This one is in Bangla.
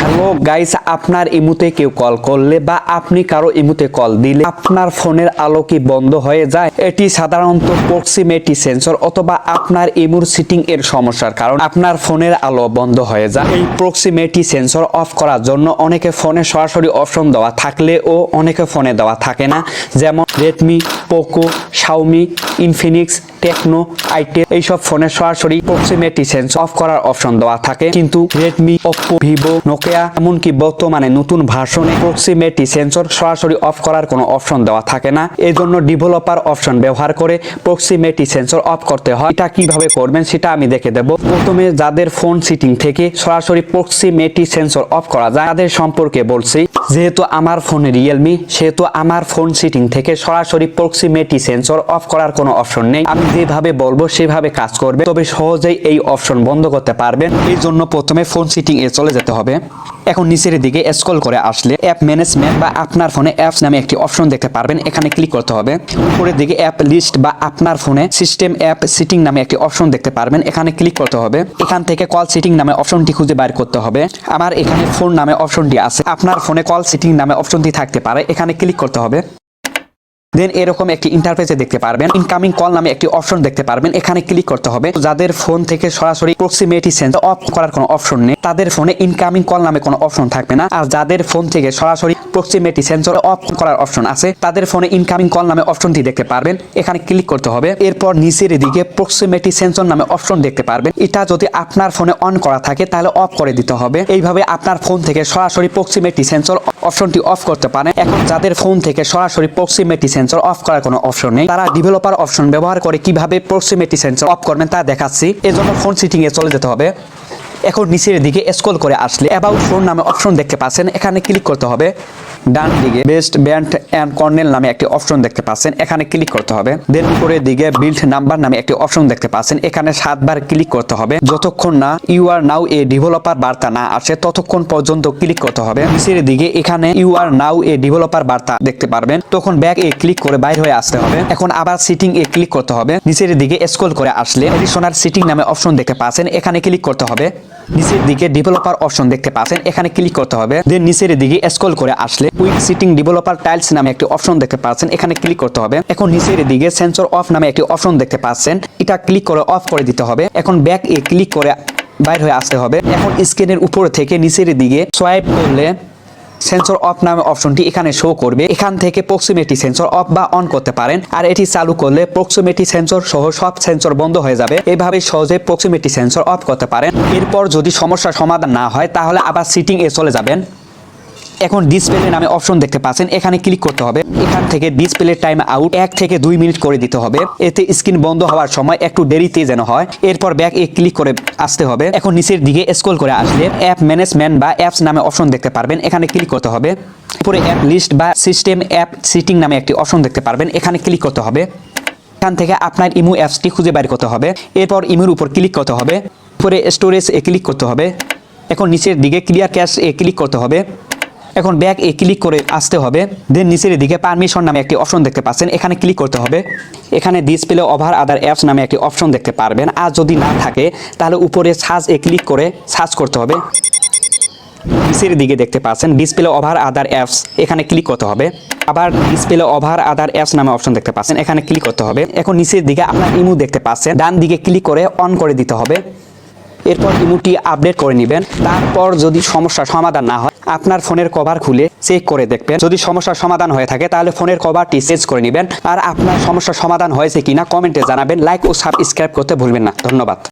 হ্যালো গাইস, আপনার ইমুতে কেউ কল করলে বা আপনি কারও ইমুতে কল দিলে আপনার ফোনের আলো কি বন্ধ হয়ে যায়? এটি সাধারণত প্রক্সিমেটি সেন্সর অথবা আপনার ইমুর সিটিং এর সমস্যার কারণ আপনার ফোনের আলো বন্ধ হয়ে যায়। এই প্রক্সিমেটি সেন্সর অফ করার জন্য অনেকে ফোনে সরাসরি অপশন দেওয়া থাকলেও অনেকে ফোনে দেওয়া থাকে না। যেমন Redmi Poco Xiaomi Infinix Tecno itel এইসব ফোনে সরাসরি প্রক্সিমেটি সেন্স অফ করার অপশন দেওয়া থাকে। কিন্তু রেডমি ওপো ভিভো নোকিয়া এমনকি বর্তমানে নতুন ভার্সনে প্রক্সিমেটি সেন্সর সরাসরি অফ করার কোনো অপশন দেওয়া থাকে না। এই জন্য ডেভেলপার অপশন ব্যবহার করে প্রক্সিমেটি সেন্সর অফ করতে হয়। এটা কীভাবে করবেন সেটা আমি দেখে দেব। প্রথমে যাদের ফোন সিটিং থেকে সরাসরি প্রক্সিমেটি সেন্সর অফ করা যায়, তাদের সম্পর্কে বলছি। যেহেতু আমার ফোন রিয়েলমি সেহেতু আমার ফোন সিটিং থেকে সরাসরি প্রক্সিমেটি সেন্সর অফ করার কোনো অপশন নেই। আমি যেভাবে বলব, সেভাবে কাজ করবে। তবে সহজেই এই অপশন বন্ধ করতে পারবেন। এই জন্য প্রথমে ফোন সিটিং এ চলে যেতে হবে। এখন নিচের দিকে স্ক্রল করে আসলে অ্যাপ ম্যানেজমেন্ট বা আপনার ফোনে অ্যাপস নামে একটি অপশন দেখতে পারবেন। এখানে ক্লিক করতে হবে। উপরের দিকে অ্যাপ লিস্ট বা আপনার ফোনে সিস্টেম অ্যাপ সিটিং নামে একটি অপশন দেখতে পারবেন। এখানে ক্লিক করতে হবে। এখান থেকে কল সিটিং নামে অপশনটি খুঁজে বাইর করতে হবে। আমার এখানে ফোন নামে অপশনটি আছে। আপনার ফোনে কল সিটিং নামে অপশনটি থাকতে পারে। এখানে ক্লিক করতে হবে। দেন এরকম একটি ইন্টারফেসে দেখতে পারবেন। ইনকামিং কল নামে একটি অপশন দেখতে পারবেন। এখানে ক্লিক করতে হবে। যাদের ফোন থেকে সরাসরি প্রক্সিমেটি সেন্সর অফ করার কোনো অপশন নেই, তাদের ফোনে ইনকামিং কল নামে কোনো অপশন থাকবে না। আর যাদের ফোন থেকে সরাসরি প্রক্সিমেটি সেন্সর অফ করার অপশন আছে, তাদের ফোনে ইনকামিং কল নামে অপশনটি দেখতে পারবেন। এখানে ক্লিক করতে হবে। এরপর নিচের দিকে প্রক্সিমেটি সেন্সর নামে অপশন দেখতে পারবেন। এটা যদি আপনার ফোনে অন করা থাকে, তাহলে অফ করে দিতে হবে। এইভাবে আপনার ফোন থেকে সরাসরি প্রক্সিমেটি সেন্সর অপশনটি অফ করতে পারেন এখন যাদের ফোন থেকে সরাসরি প্রক্সিমেটি সেন্সর অফ করার কোনো অপশন নেই, তারা ডেভেলপার অপশন ব্যবহার করে কীভাবে প্রক্সিমেটি সেন্সর অফ করবেন তা দেখাচ্ছি। এজন্য ফোন সিটিং এ চলে যেতে হবে। এখন নিচের দিকে স্ক্রল করে আসলে অ্যাবাউট ফোন নামে অপশন দেখতে পাচ্ছেন। এখানে ক্লিক করতে হবে। ডান দিকে বেস্ট ব্যান্ড অ্যান্ড কর্নেল নামে একটি অপশন দেখতে পাচ্ছেন। এখানে ক্লিক করতে হবে। দেন উপরের দিকে বিল্ড নাম্বার নামে একটি অপশন দেখতে পাচ্ছেন। এখানে সাতবার ক্লিক করতে হবে। যতক্ষণ না you R now A developer বার্তা না আসে, ততক্ষণ পর্যন্ত ক্লিক করতে হবে। নিচের দিকে এখানে you R now A developer বার্তা দেখতে পারবেন। তখন ব্যাক এ ক্লিক করে বাইর হয়ে আসতে হবে। এখন আবার সিটিং এ ক্লিক করতে হবে। নিচের দিকে স্ক্রল করে আসলে এডিশনাল সিটিং নামে অপশন দেখতে পাচ্ছেন। এখানে ক্লিক করতে হবে। নিচের দিকে ডেভেলপার অপশন দেখতে পাচ্ছেন। এখানে ক্লিক করতে হবে। দেন নিচের দিকে স্ক্রল করে আসলে কুইক সিটিং ডেভেলপার টাইলস নামে একটি অপশন দেখতে পাচ্ছেন। এখানে ক্লিক করতে হবে। এখন নিচের দিকে সেন্সর অফ নামে একটি অপশন দেখতে পাচ্ছেন। এটা ক্লিক করে অফ করে দিতে হবে। এখন ব্যাক এ ক্লিক করে বাইর হয়ে আসতে হবে। এখন স্ক্রিনের উপর থেকে নিচের দিকে সোয়াইপ করলে সেন্সর অফ নামে অপশনটি এখানে শো করবে। এখান থেকে প্রক্সিমেটি সেন্সর অফ বা অন করতে পারেন। আর এটি চালু করলে প্রক্সিমেটি সেন্সর সহ সব সেন্সর বন্ধ হয়ে যাবে। এভাবে সহজে প্রক্সিমেটি সেন্সর অফ করতে পারেন। এরপর যদি সমস্যার সমাধান না হয়, তাহলে আবার সিটিং এ চলে যাবেন। এখন ডিসপ্লে নামে অপশন দেখতে পাচ্ছেন। এখানে ক্লিক করতে হবে। এখান থেকে ডিসপ্লে টাইম আউট এক থেকে দুই মিনিট করে দিতে হবে। এতে স্ক্রিন বন্ধ হওয়ার সময় একটু দেরিতে যেন হয়। এরপর ব্যাক এ ক্লিক করে আসতে হবে। এখন নিচের দিকে স্ক্রল করে আসলে অ্যাপ ম্যানেজমেন্ট বা অ্যাপস নামে অপশন দেখতে পারবেন। এখানে ক্লিক করতে হবে। উপরে অ্যাপ লিস্ট বা সিস্টেম অ্যাপ সিটিং নামে একটি অপশন দেখতে পারবেন। এখানে ক্লিক করতে হবে। এখান থেকে আপনার ইমু অ্যাপসটি খুঁজে বের করতে হবে। এরপর ইমুর উপর ক্লিক করতে হবে। উপরে স্টোরেজ এ ক্লিক করতে হবে। এখন নিচের দিকে ক্লিয়ার ক্যাশ এ ক্লিক করতে হবে। এখন ব্যাক এ ক্লিক করে আসতে হবে। দেন নিচের দিকে পারমিশন নামে একটি অপশন দেখতে পাচ্ছেন। এখানে ক্লিক করতে হবে। এখানে ডিসপ্লে ওভার আদার অ্যাপস নামে একটি অপশন দেখতে পারবেন। আর যদি না থাকে, তাহলে উপরে সার্চ এ ক্লিক করে সার্চ করতে হবে। নিচের দিকে দেখতে পাচ্ছেন ডিসপ্লে ওভার আদার অ্যাপস এখানে ক্লিক করতে হবে। আবার ডিসপ্লে ওভার আদার অ্যাপস নামে অপশন দেখতে পাচ্ছেন, এখানে ক্লিক করতে হবে। এখন নিচের দিকে আপনার ইমু দেখতে পাচ্ছেন, ডান দিকে ক্লিক করে অন করে দিতে হবে। এরপর ইমুটি আপডেট করে নেবেন। তারপর যদি সমস্যা সমাধান না হয়, আপনার ফোনের কভার খুলে চেক করে দেখবেন। যদি সমস্যার সমাধান হয়ে থাকে, তাহলে ফোনের কভারটি চেঞ্জ করে নেবেন। আর আপনার সমস্যার সমাধান হয়েছে কিনা কমেন্টে জানাবেন। লাইক ও সাবস্ক্রাইব করতে ভুলবেন না। ধন্যবাদ।